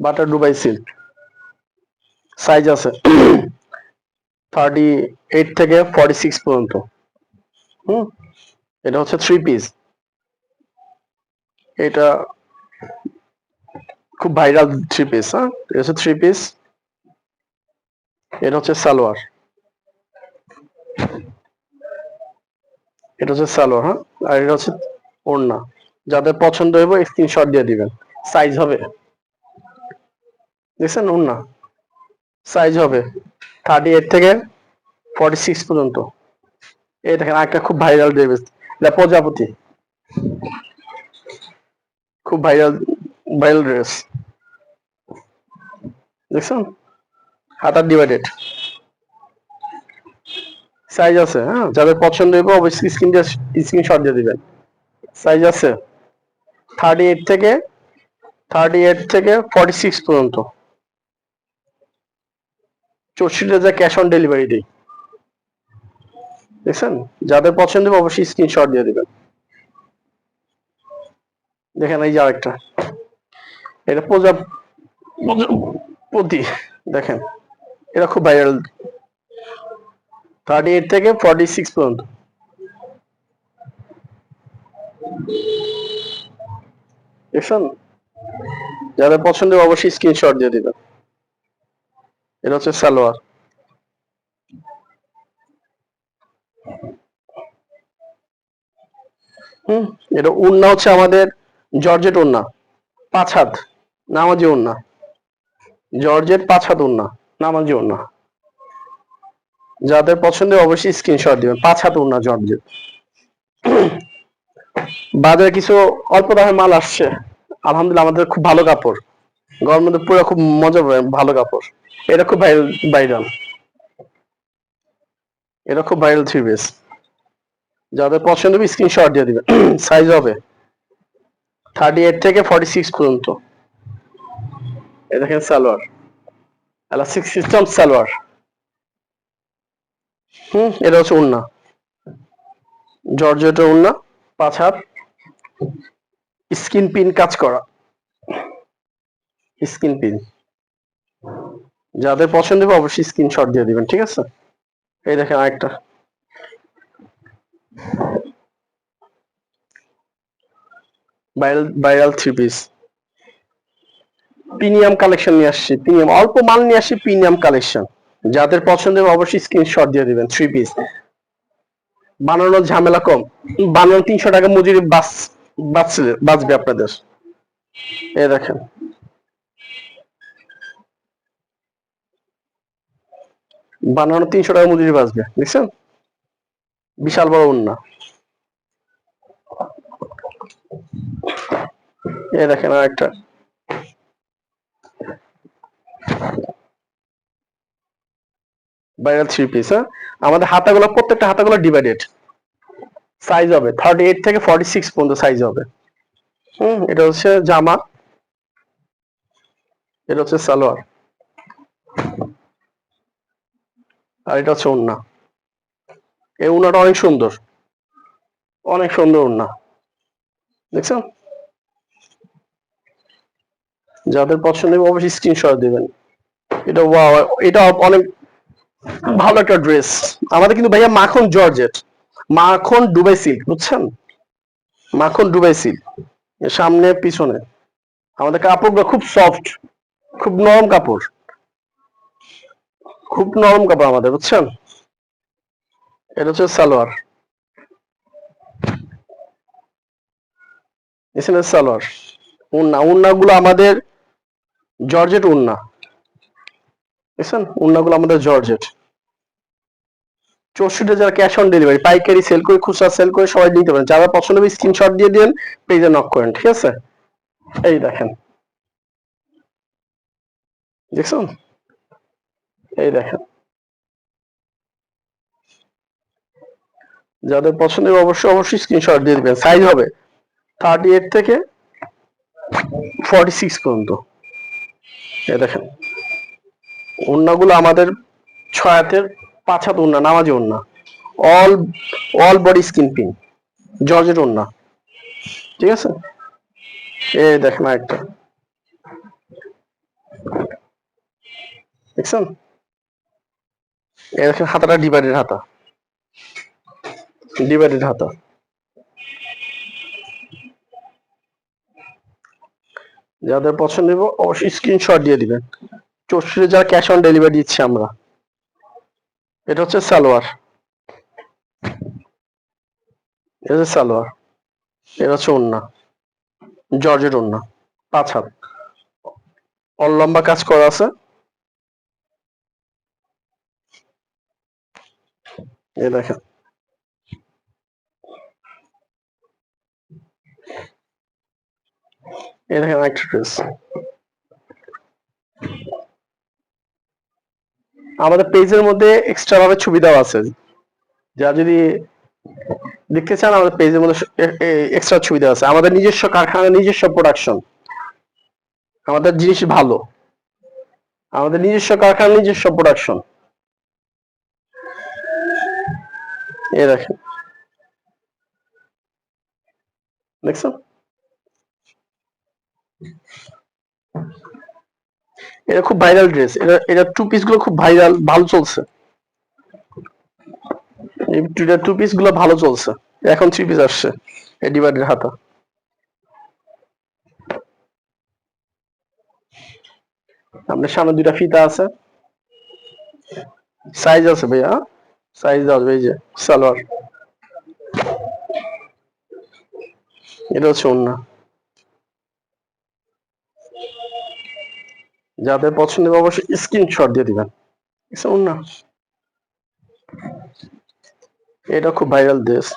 Butter Dubai silk. Size আছে thirty eight থেকে forty six পর্যন্ত। হুম? এটা হচ্ছে থ্রি পিস এটা খুব ভাইরাল থ্রি পিস হ্যাঁ? এটা হচ্ছে থ্রি পিস এটা হচ্ছে সালোয়ার। এটা হচ্ছে সালোয়ার হ্যাঁ? আর এটা হচ্ছে ওড়না। যাদের পছন্দ হইব স্ক্রিনশট দিয়ে দিবেন। সাইজ হবে? দেখছেন না। সাইজ হবে থার্টি এইট থেকে ফর্টি সিক্স পর্যন্ত। এই দেখেন একটা খুব ভাইরাল ড্রেস প্রজাপতি। খুব ভাইরাল ভাইরাল ড্রেস দেখছেন? হাতার ডিভাইডেড সাইজ আছে হ্যাঁ? যাদের পছন্দ হবে অবশ্যই স্ক্রিন স্ক্রিনশট দিয়ে দিবেন। সাইজ আছে থার্টি এইট থেকে থার্টি এইট থেকে ফর্টি সিক্স পর্যন্ত। চৌষট্টি হাজার ক্যাশ অন ডেলিভারি দিই। দেখছেন? যাদের পছন্দ হবে অবশ্যই স্ক্রিনশট দিয়ে দেবেন। দেখেন এই যে আরেকটা। এটা প্রজা প্রজাপতি দেখেন। এটা খুব ভাইরাল থার্টি এইট থেকে ফর্টি সিক্স পর্যন্ত। দেখছেন? যাদের পছন্দ অবশ্যই স্ক্রিনশট দিয়ে দিবেন। এটা হচ্ছে সালোয়ার। হুম, এটা উন্না হচ্ছে আমাদের জর্জেট উন্না। পাঁচ হাত, নামাজি উন্না। জর্জেট পাঁচ হাত উন্না, নামাজি উন্না। যাদের পছন্দ অবশ্যই স্ক্রিনশট দিবেন, পাঁচ হাত উন্না জর্জেট। বাজারে কিছু অল্প দামে মাল আসছে। আলহামদুলিল্লাহ, আমাদের খুব ভালো কাপড়। গরমের মধ্যে পুরো খুব মজা ভালো কাপড়। এটা খুব ভাইরাল ভাইরাল এটা খুব ভাইরাল থ্রি পিস যাদের পছন্দ হবে স্ক্রিনশট দিয়ে দিবেন। সাইজ হবে থার্টি এইট থেকে ফর্টি সিক্স পর্যন্ত। এই দেখেন সালোয়ার। Elastic system salwar. হুম, এটা হচ্ছে উন্না জর্জেটের উন্না পাঁচ হাত। স্কিন পিন কাজ করা। Skin pin. যাদের পছন্দ হবে অবশ্যই স্ক্রিনশট দিয়ে দিবেন, ঠিক আছে? এই দেখেন আরেকটা। Viral viral three piece premium collection নিয়ে আসছি প্রিমিয়াম অল্প মাল নিয়ে আসছি প্রিমিয়াম কালেকশন যাদের পছন্দ হবে অবশ্যই স্ক্রিনশট দিয়ে দিবেন থ্রি পিস বানানোর ঝামেলা কম। বানানো তিনশো টাকা মজুরি বাঁচবে আপনাদের। এই দেখেন। বানানো তিনশো টাকা মজুরি বাঁচবে দেখছেন বিশাল বড় উন্না। এই দেখেন আর একটা। ভাইরাল থ্রি পিস হ্যাঁ? আমাদের হাতাগুলো, প্রত্যেকটা হাতাগুলো ডিভাইডেড সাইজ হবে থার্টি এইট থেকে ফর্টি সিক্স পর্যন্ত সাইজ হবে। হুম, এটা হচ্ছে জামা। এটা হচ্ছে সালোয়ার। আর এটা হচ্ছে ওড়না। এই ওড়নাটা অনেক সুন্দর। অনেক সুন্দর ওড়না। দেখছেন? যাদের পছন্দ হবে অবশ্যই স্ক্রিনশট দিবেন। এটা ওয়াও এটা অনেক ভালো একটা ড্রেস আমাদের কিন্তু ভাইয়া মাখন জর্জেট। মাখন দুবাই সিল্ক বুঝছেন? মাখন দুবাই সিল্ক সামনে, পিছনে। আমাদের কাপড়গুলো খুব সফট খুব নরম কাপড়। খুব নরম কাপড় আমাদের, বুঝছেন? এটা হচ্ছে সালোয়ার। এখানে সালোয়ার। উন্না উন্না গুলো আমাদের জর্জেট উন্না। বুঝছেন উন্না গুলো আমাদের জর্জেট। চৌষট্টি হাজার ক্যাশ অন ডেলিভারি পাইকারি সেল করে, খুচরা সেল করে সবাই নিতে পারেন। যারা পছন্দ হবে স্ক্রিনশট দিয়ে দিন পেজে নক করেন, ঠিক আছে? এই দেখেন। দেখছেন? এই দেখেন। যাদের পছন্দ অবশ্যই অবশ্যই স্ক্রিনশট দিয়ে দিবেন। সাইজ হবে থার্টি এইট থেকে ফর্টি সিক্স পর্যন্ত। এই দেখেন। ওড়নাগুলো আমাদের ছয় হাতের, পাঁচ হাত ওড়না নামাজি ওড়না all all body skin pin জর্জের ওড়না ঠিক আছে? এই দেখেন একটা দেখছেন? দেখেন হাতাটা ডিভাইডেড হাতা। ডিভাইডেড হাতা। যাদের পছন্দ হইব, অবশ্যই স্ক্রিনশট দিয়ে দিবেন। চৌষট্টি যারা ক্যাশ অন ডেলিভারি দিচ্ছি আমরা। এটা হচ্ছে সালোয়ার। এটা সালোয়ার। এটা হচ্ছে ওন্না জর্জের ওন্না পাঁচ হাত। অল লম্বা কাজ করা আছে। এই দেখেন। দেখেন আমাদের পেজের মধ্যে এক্সট্রা ভাবে ছবি দেওয়া আছে। যা যদি দেখতে চান, আমাদের পেজের মধ্যে এক্সট্রা ছবি দেওয়া আছে। আমাদের নিজস্ব কারখানা নিজস্ব প্রোডাকশন আমাদের জিনিস ভালো। আমাদের নিজস্ব কারখানা নিজস্ব প্রোডাকশন এটা খুব ভাইরাল ড্রেস এটা এটা টু পিসগুলো খুব ভাইরাল ভালো চলছে। টু পিসগুলো ভালো চলছে। এখন থ্রি পিস আসছে। এই হাতা। আপনার সামনে দুইটা ফিতা আছে। সাইজ আছে ভাইয়া। সাইজ আছে এই যে, সালোয়ার। এটা হচ্ছে ওন্না যাদের পছন্দ হবে, অবশ্যই স্ক্রিনশট দিয়ে দিবেন। ওন্না এটা খুব ভাইরাল ড্রেস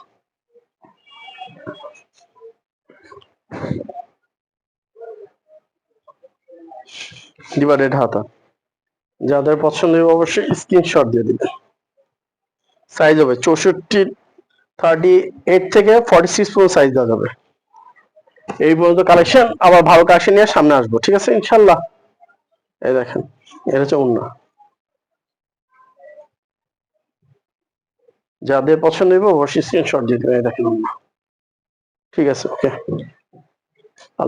ডিভাইডেড হাতা। যাদের পছন্দ হবে, অবশ্যই স্ক্রিনশট দিয়ে দিবেন। সাইজ হবে। চৌষট্টি থার্টি এইট থেকে ফর্টি সিক্স পর্যন্ত সাইজ দেওয়া যাবে। এই পর্যন্ত কালেকশন আবার ভালো কালেকশন নিয়ে সামনে আসব, ঠিক আছে? ইনশাল্লাহ এই দেখেন, এটা হচ্ছে অন্য যাদের পছন্দ হবে অবশ্যই স্ক্রিনশট দিয়ে দেবেন, এই দেখেন অন্য ঠিক আছে ওকে